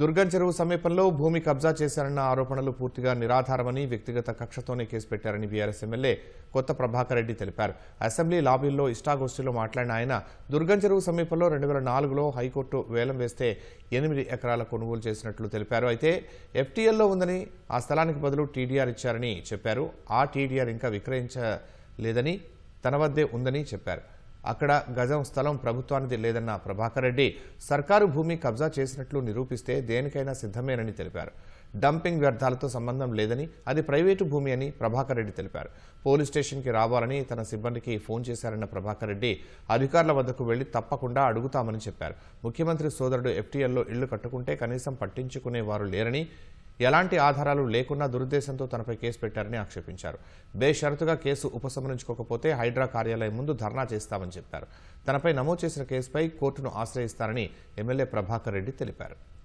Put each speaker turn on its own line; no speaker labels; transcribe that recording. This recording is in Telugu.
దుర్గం చెరువు సమీపంలో భూమి కబ్జా చేశారన్న ఆరోపణలు పూర్తిగా నిరాధారమని వ్యక్తిగత కక్షతోనే కేసు పెట్టారని బీఆర్ఎస్ ఎమ్మెల్యే కొత్త ప్రభాకర్ రెడ్డి తెలిపారు. అసెంబ్లీ లాబీల్లో ఇష్టాగోష్ఠిలో మాట్లాడిన ఆయన దుర్గం చెరువు సమీపంలో రెండు వేల నాలుగులో హైకోర్టు వేలం వేస్తే ఎనిమిది ఎకరాల కొనుగోలు చేసినట్లు తెలిపారు. అయితే ఎఫ్టీఎల్లో ఉందని ఆ స్థలానికి బదులు టీడీఆర్ ఇచ్చారని చెప్పారు. ఆ టీడీఆర్ ఇంకా విక్రయించలేదని తన వద్దే ఉందని చెప్పారు. అక్కడ గజం స్థలం ప్రభుత్వానిది లేదన్న ప్రభాకర్ రెడ్డి సర్కారు భూమి కబ్జా చేసినట్లు నిరూపిస్తే దేనికైనా సిద్ధమేనని తెలిపారు. డంపింగ్ వ్యర్థాలతో సంబంధం లేదని అది ప్రైవేటు భూమి అని ప్రభాకర్ రెడ్డి తెలిపారు. పోలీస్ స్టేషన్కి రావాలని తన సిబ్బందికి ఫోన్ చేశారన్న ప్రభాకర్ రెడ్డి అధికారుల వద్దకు వెళ్ళి తప్పకుండా అడుగుతామని చెప్పారు. ముఖ్యమంత్రి సోదరుడు ఎఫ్టీఎల్లో ఇళ్ళు కట్టుకుంటే కనీసం పట్టించుకునేవారు లేరని ఎలాంటి ఆధారాలు లేకున్నా దురుద్దేశంతో తనపై కేసు పెట్టారని ఆక్షేపించారు. బేషరతుగా కేసు ఉపసంహరించుకోకపోతే హైడ్రా కార్యాలయం ముందు ధర్నా చేస్తామని చెప్పారు. తనపై నమోదు చేసిన కేసుపై కోర్టును ఆశ్రయిస్తారని ఎమ్మెల్యే ప్రభాకర్ రెడ్డి తెలిపారు.